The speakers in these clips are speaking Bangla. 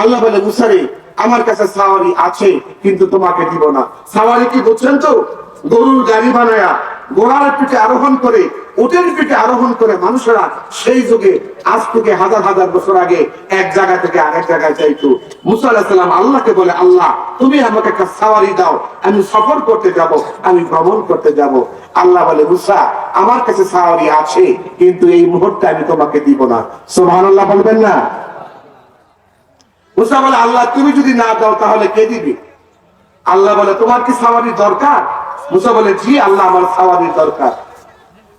আল্লাহ বলে, মুসারে, আমার কাছে সাওয়ারি আছে, কিন্তু তোমাকে দিব না। সাওয়ারি কি বুঝছেন তো? গরুর গাড়ি বানায়া, ঘোড়ার পিঠে আরোহণ করে, উটের পিঠে আরোহণ করে মানুষেরা সেই যুগে, আজ থেকে হাজার হাজার বছর আগে এক জায়গা থেকে আরেক জায়গায় যাইতো। মুসা আল্লাহকে বলে, আল্লাহ, তুমি আমাকে একটা সাওয়ারি দাও, আমি সফর করতে যাব, আমি ভ্রমণ করতে যাব। আল্লাহ বলে, মুসা, আমার কাছে সাওয়ারি আছে, কিন্তু এই মুহূর্তে আমি তোমাকে দিব না। সোহান আল্লাহ বলবেন না? মুসা বলে, আল্লাহ, তুমি যদি না দাও তাহলে কে দিবে? আল্লাহ বলে, তোমার কি সাওয়ারি দরকার? মুসা বলে, জি, আল্লাহ আমার সাওয়ারি দরকার।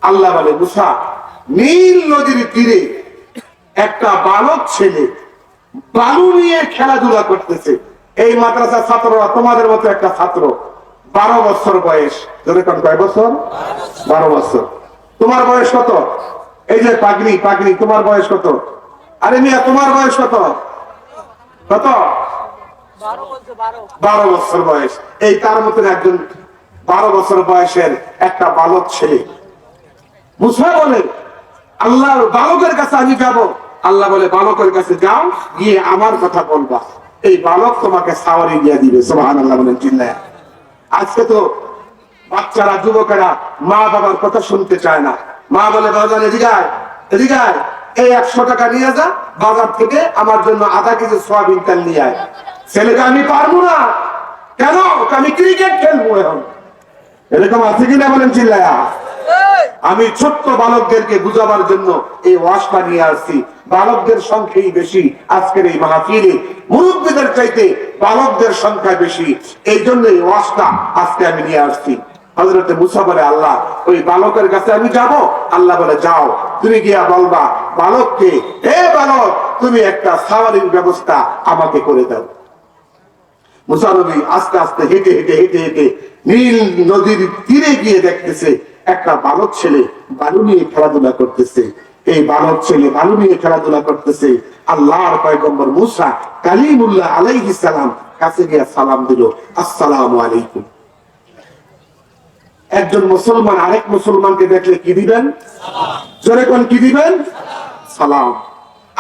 আল্লাহ বলে, মুসা, নীল নদীর তীরে একটা বালক ছেলে বালু নিয়ে খেলাধুলা করতেছে। এই মাদ্রাসার ছাত্ররা তোমাদের মতো একটা ছাত্র। বারো বছর বয়স। যেরকম কয় বছর? বারো বছর। তোমার বয়স কত? এই যে পাগড়ি পাগড়ি, তোমার বয়স কত? আরে মিয়া, তোমার বয়স কত? কত? বারো বছর বয়স। এই তার মতন একজন বারো বছর বয়সের একটা বালক ছেলে। মুসা বলে আল্লাহর বালকের কাছে আমি যাব। আল্লাহ বলে বালকের কাছে যাও গিয়ে আমার কথা বলবা। এই বালক তোমাকে সাওয়ারি দিয়ে দিবে। সোহান আল্লাহ বলেন চিল্লায়। আজকে তো বাচ্চারা যুবকেরা মা বাবার কথা শুনতে চায় না। মা বলে বাজার এদিকায় এদিকায় এই একশো টাকা নিয়ে যা বাজার থেকে আমার জন্য আধা কেজি সোয়াবিন তেল নিয়ে আয়। ছেলেকে আমি পারব না। কেন? আমি ক্রিকেট খেলব এখন। এরকম আছে কিনা বলেন চিল্লায়া? আমি ছোট্ট বালকদেরকে বুঝাবার জন্য এই ওয়াসটা নিয়ে আসছি বালকদের সংখ্যাই বেশি আজকের এই মাহফিলে। মুরব্বীদের চাইতে বালকদের সংখ্যা বেশি। এই জন্য এই ওয়াসটা আজকে আমি নিয়ে আসছি। হজরতে মুসা বলে আল্লাহ ওই বালকের কাছে আমি যাব? আল্লাহ বলে যাও। তুমি গিয়া বলবা বালককে এ বালক, তুমি একটা সাওয়ারির ব্যবস্থা আমাকে করে দাও। মুসানবী আস্তে আস্তে হেঁটে হেঁটে হেঁটে হেঁটে নীল নদীর তীরে গিয়ে দেখতেছে একটা বালক ছেলে বালু নিয়ে খেলাধুলা করতেছে। এই বালক ছেলে বালু নিয়ে খেলাধুলা করতেছে। আল্লাহর পয়গম্বর মুসা কালিমুল্লাহ আলাইহিস সালাম কাছে গিয়ে সালাম দিল, আসসালামু আলাইকুম। একজন মুসলমান আরেক মুসলমানকে দেখলে কি দিবেন? জোরে কোন কি দিবেন? সালাম।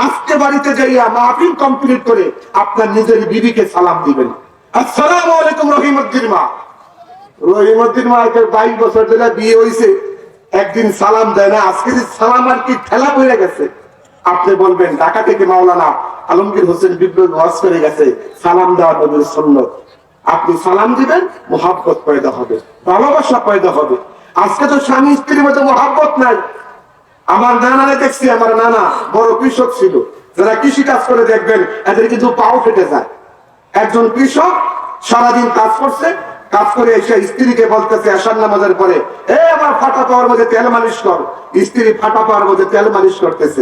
আজকে বাড়িতে যাইয়া মাহফিল কমপ্লিট করে আপনার নিজের বিবিকে সালাম দিবেন। আলাইকুম মা। মা একে বাইশ বছর ধরে বিয়ে একদিন সালাম দেয় না, আজকে যে সালাম আর কি ঠেলা পড়ে গেছে। আপনি বলবেন, ঢাকা থেকে মাওলানা আলমগীর হোসেন বিপ্লব ওয়াজ করে গেছে, সালাম দেওয়া নবীর আপনি সালাম দিবেন, মোহাব্বত পয়দা হবে, ভালোবাসা পয়দা হবে। আজকে তো স্বামী স্ত্রীর মধ্যে মোহাব্বত নাই। আমার নানারে দেখছি, আমার নানা বড় কৃষক ছিল। যারা কৃষি কাজ করে দেখবেন, এদের কিন্তু পাও ফেটে যায়। একজন কৃষক সারাদিন কাজ করছে, কাজ করে এসে স্ত্রীকে বলতেছে, আসার নামাজের পরে, এ, আমার ফাটা পাওয়ার মধ্যে তেল মালিশ কর। স্ত্রী ফাটা পাওয়ার মধ্যে তেল মালিশ করতেছে।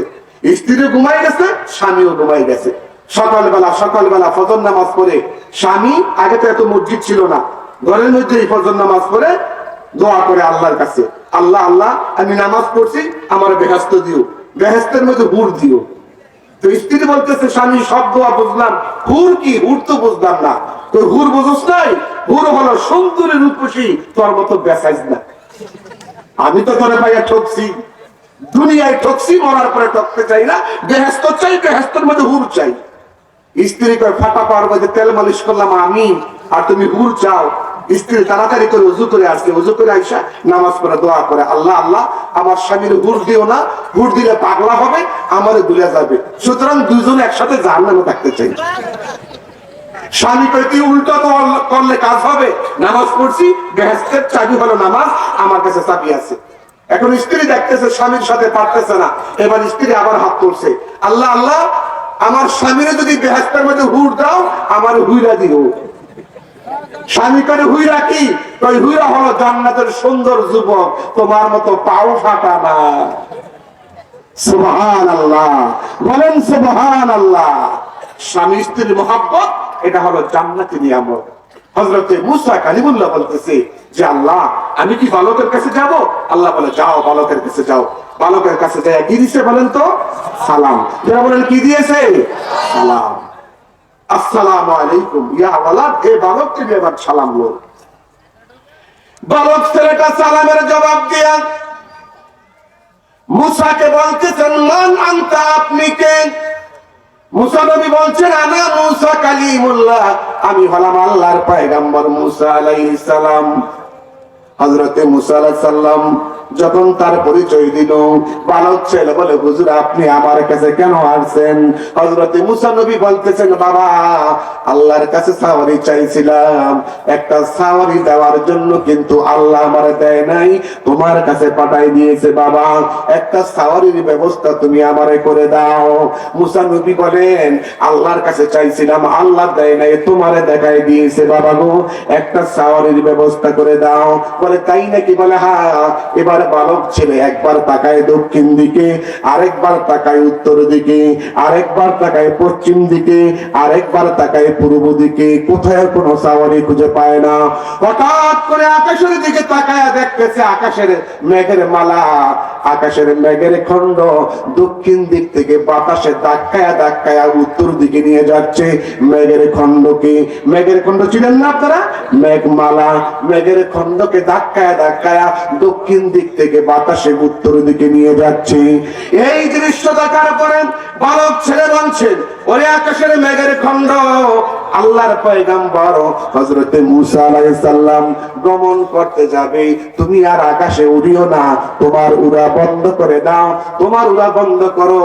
স্ত্রী ঘুমাই গেছে, স্বামীও ঘুমাই গেছে। সকালবেলা সকালবেলা ফজর নামাজ পড়ে, স্বামী আগে তো এত মসজিদ ছিল না। ঘরের মধ্যে এই ফজর নামাজ পড়ে, দোয়া করে আল্লাহর কাছে। আল্লাহ আল্লাহ, আমি নামাজ পড়ছি, আমার বেহাস্ত দিও। বেহাস্তের মধ্যে হুর দিও। তো স্ত্রী বলতেছে, স্বামী, সব দোয়া বুঝলাম। হুর কি? হুর তো বুঝলাম না। তো হুর বুঝস নাই? হুর হলো সুন্দরী রূপসী। তোর মতো বেসাইজ না। আমি তো তোরে ভাইয়া ঠকছি। দুনিয়ায় ঠকছি, মরার পরে ঠকতে চাই না। বেহেস্ত চাই বেহেস্তর মধ্যে হুর চাই। স্ত্রী কয়, ফাটা পাওয়ার মধ্যে তেল মালিশ করলাম আমি আর তুমি হুর চাও। স্ত্রী, তাড়াতাড়ি করে উজু করে আসছে উজু করে আইসা নামাজ পড়ে, দোয়া করে। আল্লাহ আল্লাহ, আমার স্বামীর হুর দিও না, হুর দিলে পাগলা হবে, আমার ভুলে যাবে। সুতরাং দুজন একসাথে জাহান নামে থাকতে চাই। স্বামী করলে কাজ হবে। নামাজ পড়ছি চাবি হলো নামাজ, আমার কাছে চাবি আছে। এখন স্ত্রী দেখতেছে, স্বামীর সাথে পারতেছে না। এবার স্ত্রী আবার হাত তুলছে। আল্লাহ আল্লাহ, আমার স্বামীর যদি বেহেস্তের মধ্যে হুর দাও, আমার হুইরা দিও। স্বামী করে হুইরা কি? ওই হুইরা হলো জান্নাতের সুন্দর যুবক, তোমার মতো পাও ফাটা না। সুবহান আল্লাহ বলেন সুবহান আল্লাহ স্বামী স্ত্রীর মহাব্বত, এটা হলো জান্নাতি নিয়ামত। হজরতে মুসা কালিমুল্লাহ বলতেছে যে, আল্লাহ, আমি কি বালকের কাছে যাব? আল্লাহ বলে, যাও, বালকের কাছে যাও। বালকের কাছে যাই কি বলেন তো? সালাম। যারা বলেন, কি দিয়েছে? সালাম। আসসালামু আলাইকুম। ইয়া ওয়ালাদ, এ বালক, তুমি এবার সালাম বালক ছেলেটা সালামের জবাব দিয়া মুসাকে বলতেছেন, মান আনতা, আপনি কে? মুসা নবী বলছেন, আনা মুসা কালিমুল্লাহ। আমি হলাম আল্লাহর পয়গম্বর মুসা আলাইহিস সালাম। হজরতে মুসা আলাইহিস সালাম যখন তার পরিচয় দিল বালক ছেলে বলে, হুজুর, আপনি আমার কাছে কেন আসছেন? হজরতে মুসা নবী বলতেছেন, বাবা, আল্লাহর কাছে সাওয়ারি চাইছিলাম। একটা সাওয়ারি দেওয়ার জন্য কিন্তু আল্লাহ আমার দেয় নাই, তোমার কাছে পাঠাই দিয়েছে, বাবা। একটা সাওয়ারির ব্যবস্থা তুমি আমারে করে দাও। মুসা নবী বলেন, আল্লাহর কাছে চাইছিলাম, আল্লাহ দেয় নাই, তোমারে দেখাই দিয়েছে, বাবা গো। একটা সাওয়ারির ব্যবস্থা করে দাও। বলে, তাই নাকি? বলে হ্যাঁ এবার বালক ছেলে, একবার তাকায় দক্ষিণ দিকে, আরেকবার তাকায় উত্তর দিকে, আরেকবার তাকায় পশ্চিম দিকে, আরেকবার তাকায় পূর্ব দিকে, কোথায় কোনো সাওয়ারি খুঁজে পায় না। হঠাৎ করে আকাশের দিকে তাকায় দেখতেছে আকাশের মেঘের মালা। আকাশের মেঘের খণ্ড দক্ষিণ দিক থেকে বাতাসে ধাক্কায়া ধাক্কায়া উত্তর দিকে নিয়ে যাচ্ছে। মেঘের খণ্ডকে মেঘের খণ্ড ছিলেন না আপনারা? মেঘমালা। মেঘের খণ্ডকে ধাক্কায়া ধাক্কায়া দক্ষিণ দিক থেকে বাতাসে উত্তর দিকে নিয়ে যাচ্ছে। এই দৃশ্য দেখার পরে বালক ছেলে বলছেন, ওরে আকাশের মেঘের খণ্ড আল্লাহর পয়গাম্বর হযরতে মুসা আলাইহিস গমন করতে যাবে। তুমি আর আকাশে উড়িও না, তোমার উড়া বন্ধ করে দাও, তোমার উড়া বন্ধ করো।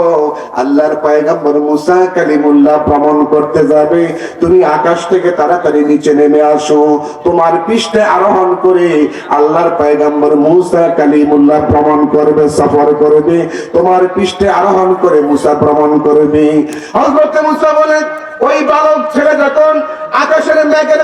আল্লাহর পয়গাম্বর মুসা কালিমুল্লাহ ভ্রমণ করতে যাবে। তুমি আকাশ থেকে তাড়াতাড়ি নিচে নেমে আসো, তোমার পৃষ্ঠে আরোহণ করে আল্লাহর পয়গাম্বর মুসা কালিমুল্লাহ ভ্রমণ করবে, সফর করবে। তোমার পৃষ্ঠে আরোহণ করে মুসা ভ্রমণ করবে। হযরতে মুসা বলেন ওই বালক ছেলে যখন আকাশের মেঘের